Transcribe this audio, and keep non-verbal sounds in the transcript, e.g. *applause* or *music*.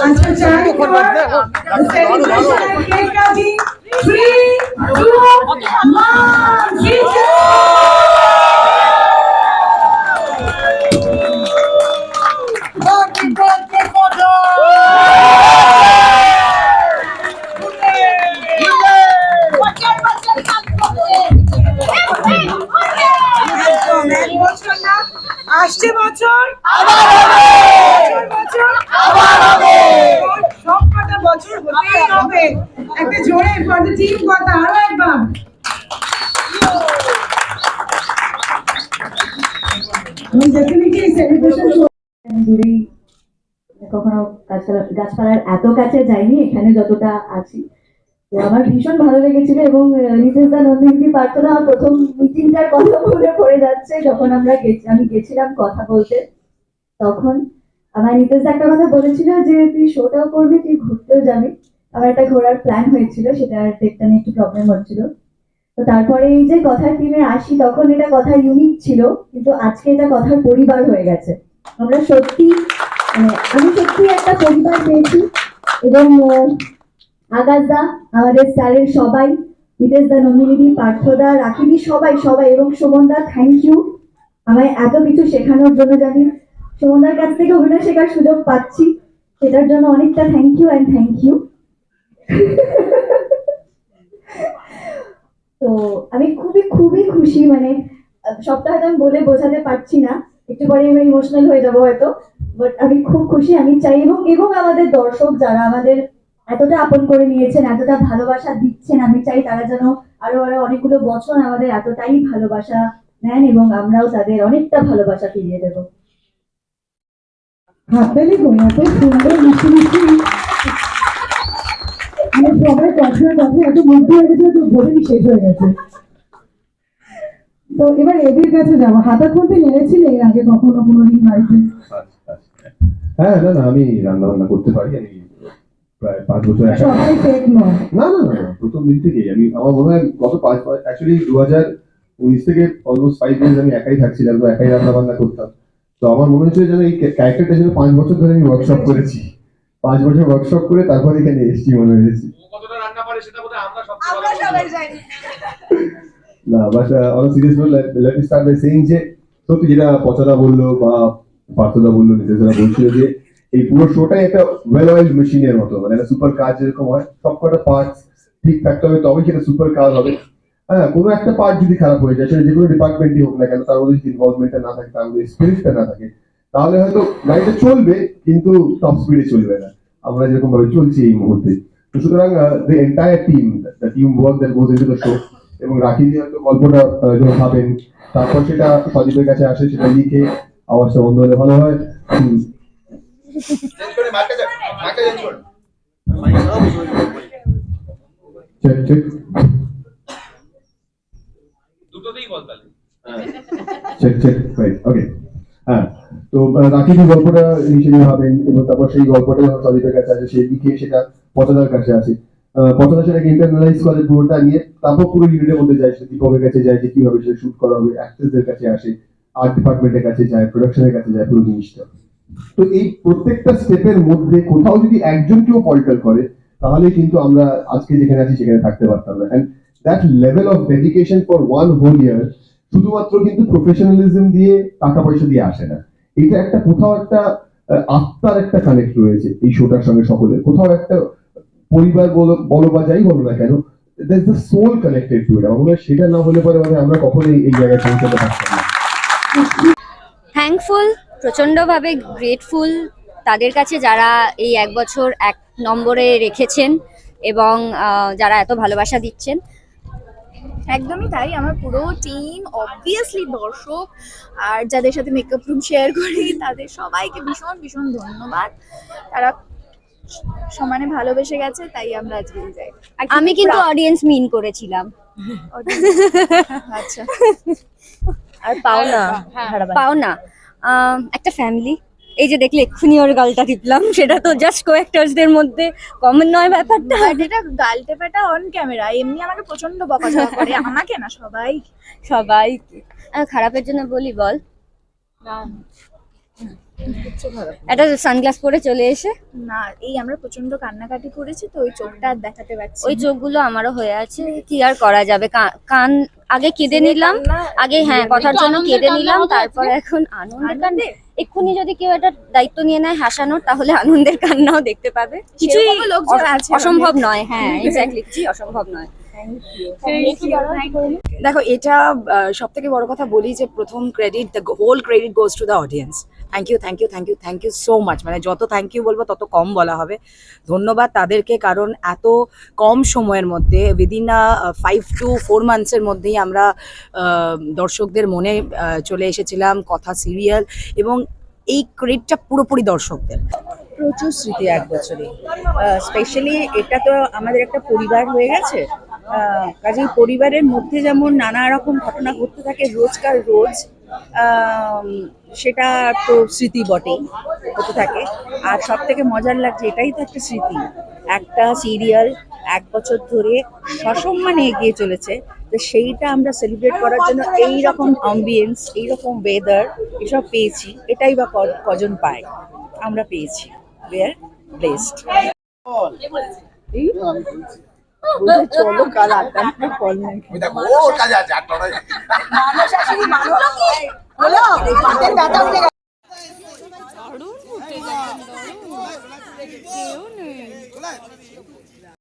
until Jerry The celebration at Kenka Ji. Thank you. এক বছর না আসছে বছর। বছর। বছর সব কটা বছর হতেই হবে। একটা জোরে ফর দ্য টিম কথা আরও একবার। কখনো গাছপালা গাছপালার এত কাছে যাইনি এখানে যতটা আছি। আমার ভীষণ ভালো লেগেছিল এবং নিতেশ দা নন্দিনী প্রার্থনা আমার প্রথম মিটিংটার কথা মনে পড়ে যাচ্ছে যখন আমরা গেছি, আমি গেছিলাম কথা বলতে। তখন আমার নিতেশ দা একটা কথা বলেছিল যে, তুই শোটাও করবি, তুই ঘুরতেও যাবি। আমার একটা ঘোরার প্ল্যান হয়েছিল সেটার ডেটটা নিয়ে একটু প্রবলেম হচ্ছিল। তো তারপরে এই যে কথার টিমে আসি, তখন এটা কথা ইউনিক ছিল, কিন্তু আজকে এটা কথার পরিবার হয়ে গেছে। আমরা সত্যি মানে আমি সত্যি একটা পরিবার পেয়েছি এবং আহ, দা আমাদের স্যারের সবাই দা নন্দিনী পার্থদা রাখিদি সবাই সবাই এবং সুমন দা থ্যাংক ইউ আমায় এত কিছু শেখানোর জন্য জানি সুমনদার কাছ থেকে অভিনয় শেখার সুযোগ পাচ্ছি সেটার জন্য অনেকটা thank you and thank you তো আমি খুবই খুবই খুশি মানে সবটা হয়তো আমি বলে বোঝাতে পারছি না একটু পরে আমি ইমোশনাল হয়ে যাব হয়তো বাট আমি খুব খুশি আমি চাই এবং এবং আমাদের দর্শক যারা আমাদের এতটা আপন করে নিয়েছেন, এতটা ভালোবাসা দিচ্ছেন, আমি চাই তারা যেন আরও আরও অনেকগুলো বছর আমাদের এতটাই ভালোবাসা নেন এবং আমরাও তাদের অনেকটা ভালোবাসা ফিরিয়ে দেবো। মানে শেষ হয়ে গেছে। তো এবার এদের কাছে যাব। আগে কখনো বাড়িতে? হ্যাঁ আমি রান্না বান্না করতে পারি, আমি প্রায় পাঁচ বছর না না না না, প্রথম দিন থেকেই। আমি আমার মনে হয় গত পাঁচ অ্যাকচুয়ালি দু হাজার উনিশ থেকে অলমোস্ট ফাইভ ইয়ার্স আমি একাই থাকছিলাম একাই রান্না বান্না করতাম। তো আমার মনে হচ্ছে যেন এই ক্যারেক্টারটা যেন পাঁচ বছর ধরে আমি ওয়ার্কশপ করেছি। পাঁচ বছর ওয়ার্কশপ করে তারপর এখানে এসেছি মনে হয়েছে। কতটা রান্না সেটা বোধহয় আমরা সবচেয়ে ভালো জানি। না but on serious note let me start by saying যে সত্যি যেটা পচাদা বলল বা পার্থদা বলল নিতেশরা বলছিল যে এই পুরো শোটাই একটা ওয়েল অয়েল মেশিনের মতো মানে একটা সুপার কার যেরকম হয় সব কটা পার্টস ঠিক থাকতে হবে, তবেই সেটা সুপার কার হবে। হ্যাঁ কোনো একটা পার্ট যদি খারাপ হয়ে যায়, সেটা যে কোনো ডিপার্টমেন্টই হোক না কেন, তার মধ্যে ইনভলভমেন্টটা না থাকে, তার মধ্যে স্পিরিটটা না থাকে, তাহলে হয়তো গাড়িটা চলবে, কিন্তু টপ স্পিডে চলবে না। আমরা যেরকম ভাবে চলছি এই মুহূর্তে। তো সুতরাং the entire team the team work that goes into the show এবং রাখি দিয়ে হয়তো গল্পটা যখন ভাবেন, তারপর সেটা সজীবের কাছে আসে, সেটা লিখে, আওয়াজটা বন্ধ হলে ভালো হয়। হ্যাঁ তো আহ, রাকিবই গল্পটা ভাবেন এবং তারপর সেই গল্পটা যখন কাছে আসে সেই সেটা পচনার কাছে আহ, পচনা সেটাকে ইন্টারনালাইজ করে পুরোটা নিয়ে তারপর পুরো ইউনিটের মধ্যে যায় সেটা দীপকের কাছে যায় যে কীভাবে সেটা শুট করা হবে অ্যাক্টরদের কাছে আসে আর্ট ডিপার্টমেন্টের কাছে যায় প্রোডাকশনের কাছে যায় পুরো জিনিসটা। তো এই প্রত্যেকটা স্টেপের মধ্যে কোথাও যদি একজন কেউ পল্টার করে, তাহলে কিন্তু আমরা আজকে যেখানে আছি সেখানে থাকতে পারতাম না। That level of dedication for one whole year শুধুমাত্র কিন্তু প্রফেশনালিজম দিয়ে টাকা পয়সা দিয়ে আসে না। এটা একটা কোথাও একটা আত্মার একটা কানেক্ট রয়েছে এই শোটার সঙ্গে সকলের। কোথাও একটা পরিবার বলো বলো বা যাই বলো না কেন the soul connected to it আমার সেটা না হলে পরে মানে আমরা কখনোই এই জায়গায় পৌঁছাতে পারতাম না। প্রচণ্ডভাবে গ্রেটফুল তাদের কাছে যারা এই এক বছর এক নম্বরে রেখেছেন এবং যারা এত ভালোবাসা দিচ্ছেন। একদমই তাই আমার পুরো টিম অবভিয়াসলি দর্শক আর যাদের সাথে মেকআপ রুম শেয়ার করি তাদের সবাইকে ভীষণ ভীষণ ধন্যবাদ। তারা সমানে ভালোবেসে গেছে তাই আমরা আজকে যাই আমি কিন্তু অডিয়েন্স মিন করেছিলাম। আচ্ছা। *laughs* আর পাওনা পাও না আহ, একটা ফ্যামিলি এই যে দেখলে এক্ষুনি ওর গালটা টিপলাম সেটা তো জাস্ট কো অ্যাক্টার্সদের মধ্যে কমন নয় ব্যাপারটা। বাট এটা গাল টেপাটা অন ক্যামেরা এমনি আমাকে প্রচণ্ড বকাঝকা করে। আমাকে না সবাই সবাই আহ, খারাপের জন্য বলি বল। একটা সানগ্লাস পরে চলে এসে। না এই আমরা প্রচণ্ড কান্নাকাটি করেছি তো ওই চোখটা আর দেখাতে পারছি ওই চোখগুলো আমারও হয়ে আছে। কি আর করা যাবে? কান আগে কেঁদে নিলাম। আগে হ্যাঁ কথার জন্য কেঁদে নিলাম তারপর এখন আনন্দের কান্না। এক্ষুনি যদি কেউ একটা দায়িত্ব নিয়ে নেয় হাসানোর তাহলে আনন্দের কান্নাও দেখতে পাবে। কিছুই আছে অসম্ভব নয় হ্যাঁ *laughs* এক্স্যাক্টলি কিছুই অসম্ভব নয়। দেখো এটা সব থেকে বড় কথা বলি যে প্রথম credit the whole credit goes to the audience thank you thank you thank you thank you so much মানে যত থ্যাংক ইউ বলব, তত কম বলা হবে। ধন্যবাদ তাদেরকে, কারণ এত কম সময়ের মধ্যে উইদিন ফাইভ টু ফোর মান্থসের মধ্যেই আমরা দর্শকদের মনে চলে এসেছিলাম, কথা সিরিয়াল এবং এই ক্রেডিটটা পুরোপুরি দর্শকদের। প্রচুর স্মৃতি এক বছরে স্পেশালি এটা তো আমাদের একটা পরিবার হয়ে গেছে। কাজেই পরিবারের মধ্যে যেমন নানা রকম ঘটনা ঘটতে থাকে রোজকার রোজ সেটা তো স্মৃতি বটেই হতে থাকে। আর সব থেকে মজার লাগছে এটাই তো একটা স্মৃতি। একটা সিরিয়াল এক বছর ধরে সসম্মানে এগিয়ে চলেছে তো সেইটা আমরা সেলিব্রেট করার জন্য এই রকম অ্যাম্বিয়েন্স এইরকম ওয়েদার এসব পেয়েছি এটাই বা কজন পায় আমরা পেয়েছি। উই আর ব্লেসড চলো কাল আড্ডা কল ওর কাজে আছে আড্ডা মানুষ আসলে মানুষ? হলো পাতের ব্যথা উঠে গেছে। দারুণ উঠে গেছে কেউ নেই।